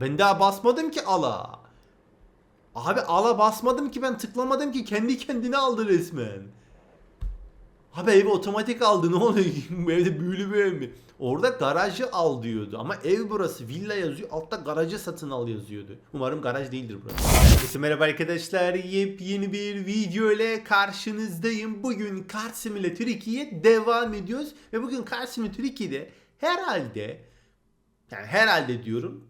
Ben daha basmadım ki ala. Abi ala basmadım ki ben tıklamadım ki kendi kendine aldı resmen. Abi evi otomatik aldı ne oluyor? Evde büyülü bir ev mi? Orada garajı al diyordu ama ev burası villa yazıyor altta garajı satın al yazıyordu. Umarım garaj değildir burası. Herkese merhaba arkadaşlar yepyeni bir video ile karşınızdayım. Bugün Car Simulator 2'ye devam ediyoruz ve bugün Car Simulator 2'de herhalde yani herhalde diyorum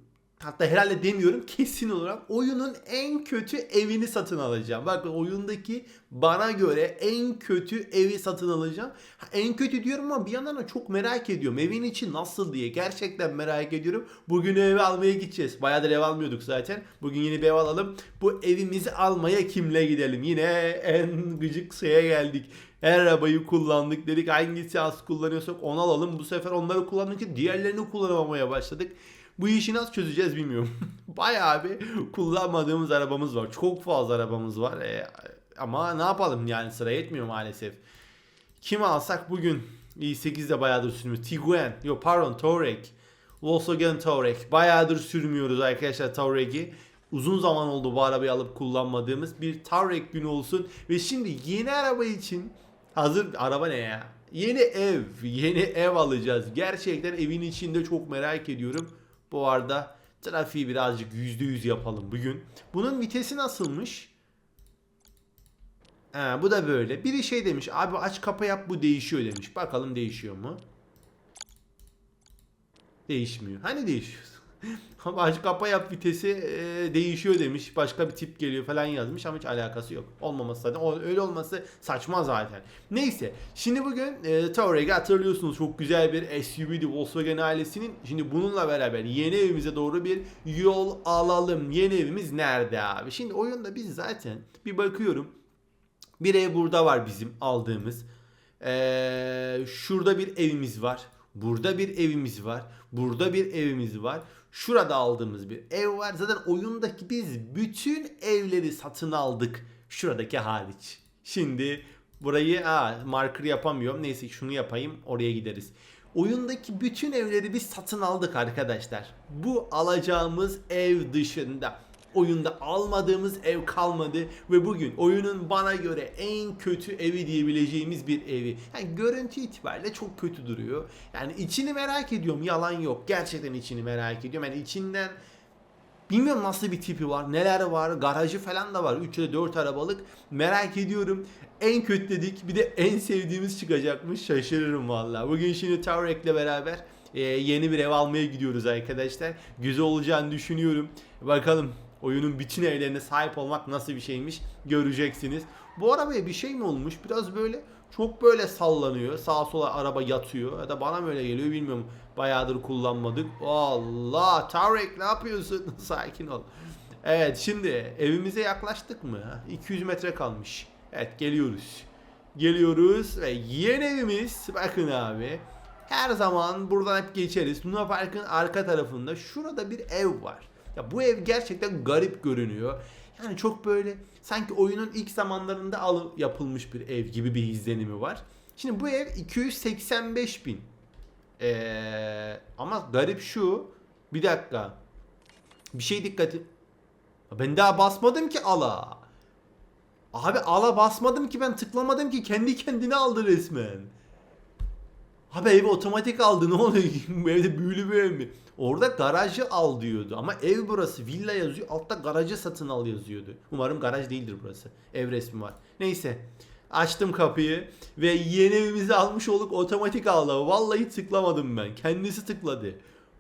hatta herhalde demiyorum kesin olarak oyunun en kötü evini satın alacağım. Bakın oyundaki bana göre en kötü evi satın alacağım. Ha, en kötü diyorum ama bir yandan da çok merak ediyorum. Evin içi nasıl diye gerçekten merak ediyorum. Bugün evi almaya gideceğiz. Bayağıdır ev almıyorduk zaten. Bugün yeni bir ev alalım. Bu evimizi almaya kimle gidelim? Yine en gıcık şeye geldik. Her arabayı kullandık dedik hangisi az kullanıyorsak onu alalım. Bu sefer onları kullandık ki diğerlerini kullanamamaya başladık. Bu işi nasıl çözeceğiz bilmiyorum. Bayağı bir kullanmadığımız arabamız var. Çok fazla arabamız var. E, ama ne yapalım yani sıra yetmiyor maalesef. Kim alsak bugün? i8 de bayağıdır sürmüyoruz. Tiguan. Yok pardon Touareg. Volkswagen Touareg. Bayağıdır sürmüyoruz arkadaşlar Touareg'i. Uzun zaman oldu bu arabayı alıp kullanmadığımız bir Touareg günü olsun. Ve şimdi yeni araba için hazır araba ne ya? Yeni ev, yeni ev alacağız. Gerçekten evin içinde çok merak ediyorum. Bu arada trafiği birazcık %100 yapalım bugün. Bunun vitesi nasılmış? Ha, bu da böyle. Biri şey demiş. Abi aç kapa yap bu değişiyor demiş. Bakalım değişiyor mu? Değişmiyor. Hani değişiyor? Ama aç kapa yap vitesi e, değişiyor demiş. Başka bir tip geliyor falan yazmış ama hiç alakası yok. Olmaması zaten. O, öyle olması saçma zaten. Neyse. Şimdi bugün e, Touareg'i hatırlıyorsunuz. Çok güzel bir SUV'di Volkswagen ailesinin. Şimdi bununla beraber yeni evimize doğru bir yol alalım. Yeni evimiz nerede abi? Şimdi oyunda biz zaten bir bakıyorum. Bir ev burada var bizim aldığımız. Ee, şurada bir evimiz var. Burada bir evimiz var. Burada bir evimiz var. Şurada aldığımız bir ev var. Zaten oyundaki biz bütün evleri satın aldık. Şuradaki hariç. Şimdi burayı aa, marker yapamıyorum. Neyse şunu yapayım oraya gideriz. Oyundaki bütün evleri biz satın aldık arkadaşlar. Bu alacağımız ev dışında oyunda almadığımız ev kalmadı ve bugün oyunun bana göre en kötü evi diyebileceğimiz bir evi. Yani görüntü itibariyle çok kötü duruyor. Yani içini merak ediyorum yalan yok. Gerçekten içini merak ediyorum. Yani içinden Bilmiyorum nasıl bir tipi var, neler var, garajı falan da var. 3 ya da 4 arabalık. Merak ediyorum. En kötü dedik bir de en sevdiğimiz çıkacakmış. Şaşırırım vallahi. Bugün şimdi Touareg'le beraber e, yeni bir ev almaya gidiyoruz arkadaşlar. Güzel olacağını düşünüyorum. Bakalım oyunun bütün evlerine sahip olmak nasıl bir şeymiş göreceksiniz. Bu arabaya bir şey mi olmuş? Biraz böyle çok böyle sallanıyor. Sağa sola araba yatıyor. Ya da bana mı öyle geliyor bilmiyorum. Bayağıdır kullanmadık. Allah Tarek ne yapıyorsun? Sakin ol. Evet şimdi evimize yaklaştık mı? 200 metre kalmış. Evet geliyoruz. Geliyoruz ve yeni evimiz bakın abi. Her zaman buradan hep geçeriz. Luna Park'ın arka tarafında şurada bir ev var. Ya bu ev gerçekten garip görünüyor. Yani çok böyle sanki oyunun ilk zamanlarında al yapılmış bir ev gibi bir izlenimi var. Şimdi bu ev 285 bin. Ee, ama garip şu. Bir dakika. Bir şey dikkati. Ben daha basmadım ki ala. Abi ala basmadım ki ben tıklamadım ki kendi kendine aldı resmen. Abi evi otomatik aldı ne oluyor? Evde büyülü bir ev mi? Orada garajı al diyordu ama ev burası villa yazıyor altta garajı satın al yazıyordu. Umarım garaj değildir burası. Ev resmi var. Neyse. Açtım kapıyı ve yeni evimizi almış olduk otomatik aldı. Vallahi tıklamadım ben. Kendisi tıkladı.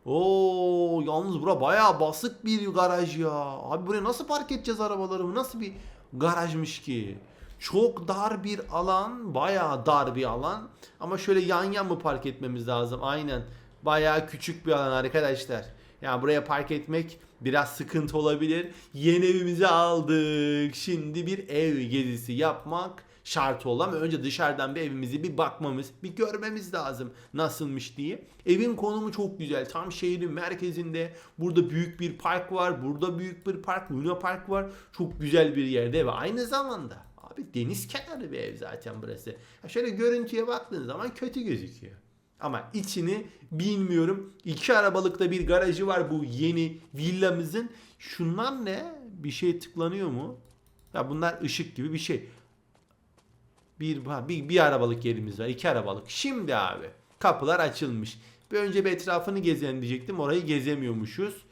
Oo yalnız bura bayağı basık bir garaj ya. Abi buraya nasıl park edeceğiz arabalarımı? Nasıl bir garajmış ki? Çok dar bir alan, bayağı dar bir alan. Ama şöyle yan yan mı park etmemiz lazım? Aynen. Bayağı küçük bir alan arkadaşlar. Yani buraya park etmek biraz sıkıntı olabilir. Yeni evimizi aldık. Şimdi bir ev gezisi yapmak şart oldu ama önce dışarıdan bir evimizi bir bakmamız, bir görmemiz lazım nasılmış diye. Evin konumu çok güzel. Tam şehrin merkezinde. Burada büyük bir park var. Burada büyük bir park, Luna Park var. Çok güzel bir yerde ve aynı zamanda Abi deniz kenarı bir ev zaten burası. Ya şöyle görüntüye baktığın zaman kötü gözüküyor. Ama içini bilmiyorum. İki arabalıkta bir garajı var bu yeni villamızın. Şunlar ne? Bir şey tıklanıyor mu? Ya bunlar ışık gibi bir şey. Bir, bir, bir arabalık yerimiz var. iki arabalık. Şimdi abi kapılar açılmış. Bir önce bir etrafını gezelim diyecektim. Orayı gezemiyormuşuz.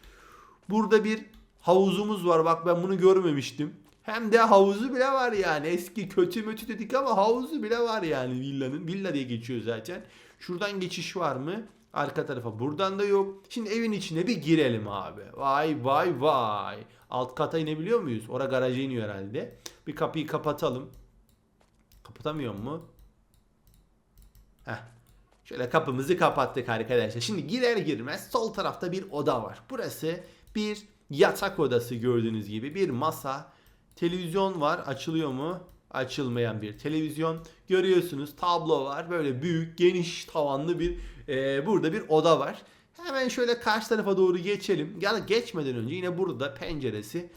Burada bir havuzumuz var. Bak ben bunu görmemiştim. Hem de havuzu bile var yani. Eski kötü mötü dedik ama havuzu bile var yani villanın. Villa diye geçiyor zaten. Şuradan geçiş var mı? Arka tarafa buradan da yok. Şimdi evin içine bir girelim abi. Vay vay vay. Alt kata inebiliyor muyuz? Ora garaja iniyor herhalde. Bir kapıyı kapatalım. Kapatamıyor mu? Heh. Şöyle kapımızı kapattık arkadaşlar. Şimdi girer girmez sol tarafta bir oda var. Burası bir yatak odası gördüğünüz gibi. Bir masa, televizyon var. Açılıyor mu? Açılmayan bir televizyon. Görüyorsunuz tablo var. Böyle büyük, geniş tavanlı bir e, burada bir oda var. Hemen şöyle karşı tarafa doğru geçelim. Ya da geçmeden önce yine burada penceresi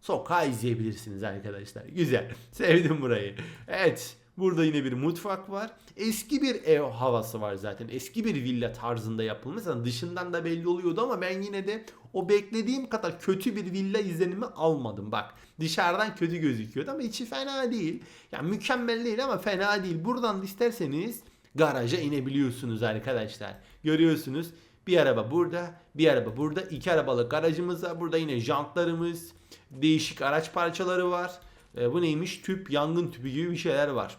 sokağı izleyebilirsiniz arkadaşlar. Güzel. Sevdim burayı. Evet. Burada yine bir mutfak var. Eski bir ev havası var zaten. Eski bir villa tarzında yapılmış. Yani dışından da belli oluyordu ama ben yine de o beklediğim kadar kötü bir villa izlenimi almadım. Bak dışarıdan kötü gözüküyordu ama içi fena değil. Yani mükemmel değil ama fena değil. Buradan da isterseniz garaja inebiliyorsunuz arkadaşlar. Görüyorsunuz bir araba burada, bir araba burada. iki arabalık garajımız var. Burada yine jantlarımız, değişik araç parçaları var. E, bu neymiş? Tüp, yangın tüpü gibi bir şeyler var.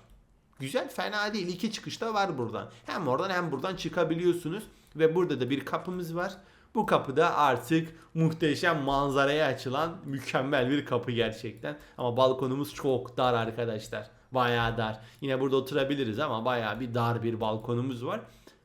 Güzel, fena değil. İki çıkışta var buradan. Hem oradan hem buradan çıkabiliyorsunuz. Ve burada da bir kapımız var. Bu kapıda artık muhteşem manzaraya açılan mükemmel bir kapı gerçekten. Ama balkonumuz çok dar arkadaşlar. Bayağı dar. Yine burada oturabiliriz ama bayağı bir dar bir balkonumuz var.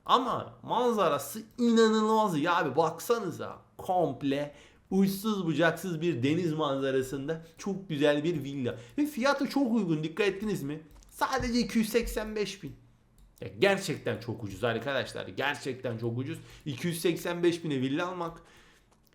Ama manzarası inanılmaz ya abi baksanıza komple uçsuz bucaksız bir deniz manzarasında çok güzel bir villa. Ve fiyatı çok uygun dikkat ettiniz mi? Sadece 285 bin. Ya gerçekten çok ucuz arkadaşlar. Gerçekten çok ucuz. 285 bine villa almak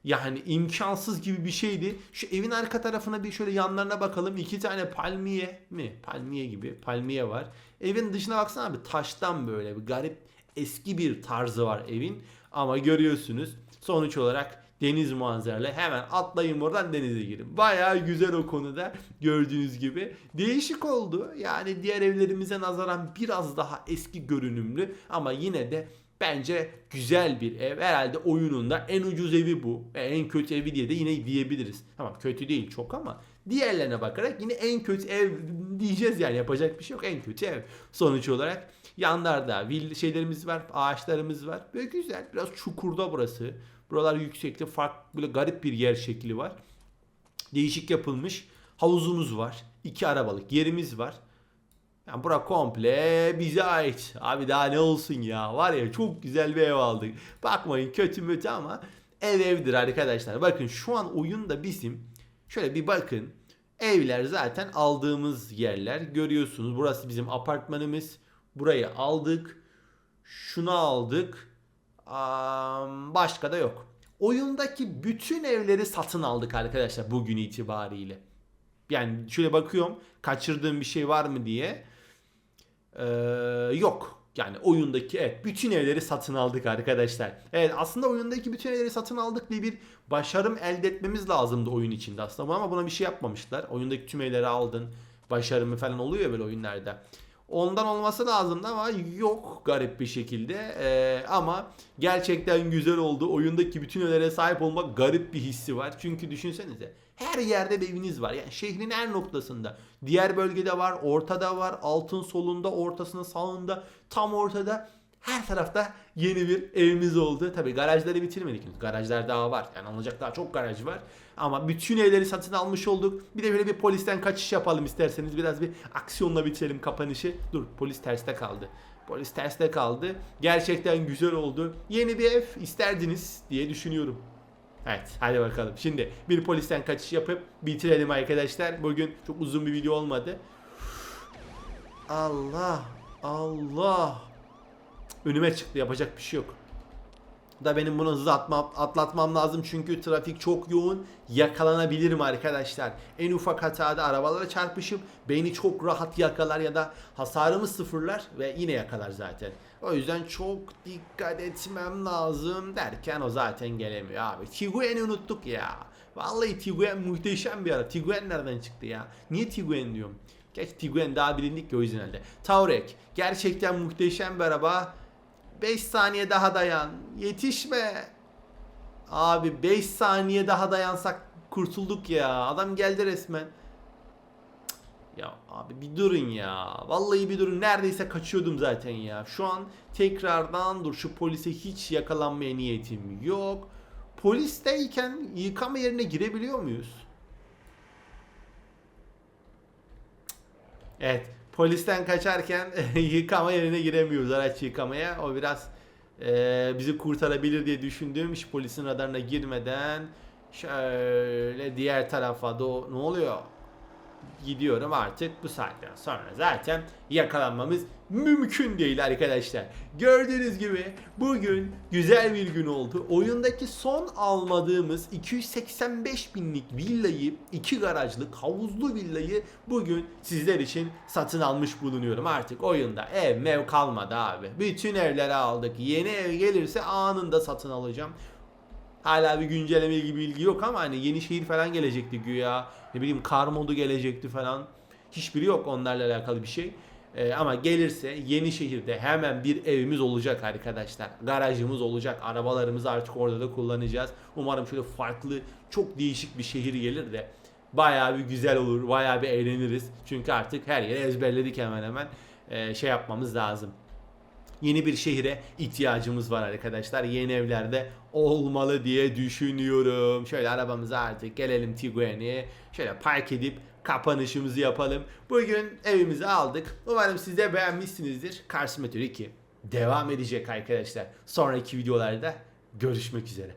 yani imkansız gibi bir şeydi. Şu evin arka tarafına bir şöyle yanlarına bakalım. İki tane palmiye mi? Palmiye gibi. Palmiye var. Evin dışına baksana abi taştan böyle bir garip eski bir tarzı var evin. Ama görüyorsunuz sonuç olarak deniz manzaralı. Hemen atlayın buradan denize girin. Bayağı güzel o konuda gördüğünüz gibi. Değişik oldu. Yani diğer evlerimize nazaran biraz daha eski görünümlü ama yine de bence güzel bir ev. Herhalde oyununda en ucuz evi bu. En kötü evi diye de yine diyebiliriz. Tamam kötü değil çok ama diğerlerine bakarak yine en kötü ev diyeceğiz yani yapacak bir şey yok. En kötü ev sonuç olarak. Yanlarda vil şeylerimiz var, ağaçlarımız var. Böyle güzel. Biraz çukurda burası. Buralar yüksekte farklı böyle garip bir yer şekli var. Değişik yapılmış. Havuzumuz var. iki arabalık yerimiz var. Yani bura komple bize ait. Abi daha ne olsun ya. Var ya çok güzel bir ev aldık. Bakmayın kötü mütü ama ev evdir arkadaşlar. Bakın şu an oyunda bizim şöyle bir bakın. Evler zaten aldığımız yerler. Görüyorsunuz burası bizim apartmanımız. Burayı aldık. Şunu aldık. Başka da yok. Oyundaki bütün evleri satın aldık arkadaşlar bugün itibariyle. Yani şöyle bakıyorum kaçırdığım bir şey var mı diye. Ee, yok. Yani oyundaki evet bütün evleri satın aldık arkadaşlar. Evet aslında oyundaki bütün evleri satın aldık diye bir başarım elde etmemiz lazımdı oyun içinde aslında ama buna bir şey yapmamışlar. Oyundaki tüm evleri aldın. Başarımı falan oluyor ya böyle oyunlarda. Ondan olması lazımdı ama yok garip bir şekilde. Ee, ama gerçekten güzel oldu. Oyundaki bütün evlere sahip olmak garip bir hissi var. Çünkü düşünsenize her yerde bir eviniz var. Yani şehrin her noktasında. Diğer bölgede var, ortada var, altın solunda, ortasında, sağında, tam ortada. Her tarafta yeni bir evimiz oldu. Tabi garajları bitirmedik. Garajlar daha var. Yani alınacak daha çok garaj var. Ama bütün evleri satın almış olduk. Bir de böyle bir polisten kaçış yapalım isterseniz. Biraz bir aksiyonla bitirelim kapanışı. Dur polis terste kaldı. Polis terste kaldı. Gerçekten güzel oldu. Yeni bir ev isterdiniz diye düşünüyorum. Evet hadi bakalım. Şimdi bir polisten kaçış yapıp bitirelim arkadaşlar. Bugün çok uzun bir video olmadı. Allah Allah. Önüme çıktı yapacak bir şey yok. Da benim bunu hızlı atma, atlatmam lazım çünkü trafik çok yoğun. Yakalanabilirim arkadaşlar. En ufak hatada arabalara çarpışıp beni çok rahat yakalar ya da hasarımı sıfırlar ve yine yakalar zaten. O yüzden çok dikkat etmem lazım derken o zaten gelemiyor abi. Tiguan'ı unuttuk ya. Vallahi Tiguan muhteşem bir ara. Tiguan nereden çıktı ya? Niye Tiguan diyorum? Gerçi Tiguan daha bilindik ki o yüzden herhalde. Taurek gerçekten muhteşem bir araba. 5 saniye daha dayan. Yetişme. Abi 5 saniye daha dayansak kurtulduk ya. Adam geldi resmen. Ya abi bir durun ya. Vallahi bir durun. Neredeyse kaçıyordum zaten ya. Şu an tekrardan dur şu polise hiç yakalanmaya niyetim yok. Polisteyken yıkama yerine girebiliyor muyuz? Evet. Polisten kaçarken yıkama yerine giremiyoruz araç yıkamaya. O biraz eee, bizi kurtarabilir diye düşündüğüm iş polisin radarına girmeden şöyle diğer tarafa doğru ne oluyor? Gidiyorum artık bu saatten sonra zaten yakalanmamız mümkün değil arkadaşlar. Gördüğünüz gibi bugün güzel bir gün oldu. Oyundaki son almadığımız 285 binlik villayı, iki garajlık havuzlu villayı bugün sizler için satın almış bulunuyorum. Artık oyunda ev mev kalmadı abi. Bütün evleri aldık. Yeni ev gelirse anında satın alacağım. Hala bir güncelleme ilgi bilgi yok ama hani yeni şehir falan gelecekti güya. Ne bileyim kar modu gelecekti falan. Hiçbiri yok onlarla alakalı bir şey. Ee, ama gelirse yeni şehirde hemen bir evimiz olacak arkadaşlar. Garajımız olacak. Arabalarımızı artık orada da kullanacağız. Umarım şöyle farklı, çok değişik bir şehir gelir de bayağı bir güzel olur. Bayağı bir eğleniriz. Çünkü artık her yeri ezberledik hemen hemen. Ee, şey yapmamız lazım. Yeni bir şehire ihtiyacımız var arkadaşlar. Yeni evlerde olmalı diye düşünüyorum. Şöyle arabamıza artık gelelim Tiguan'e. Şöyle park edip kapanışımızı yapalım. Bugün evimizi aldık. Umarım siz de beğenmişsinizdir. Car Simulator 2 devam edecek arkadaşlar. Sonraki videolarda görüşmek üzere.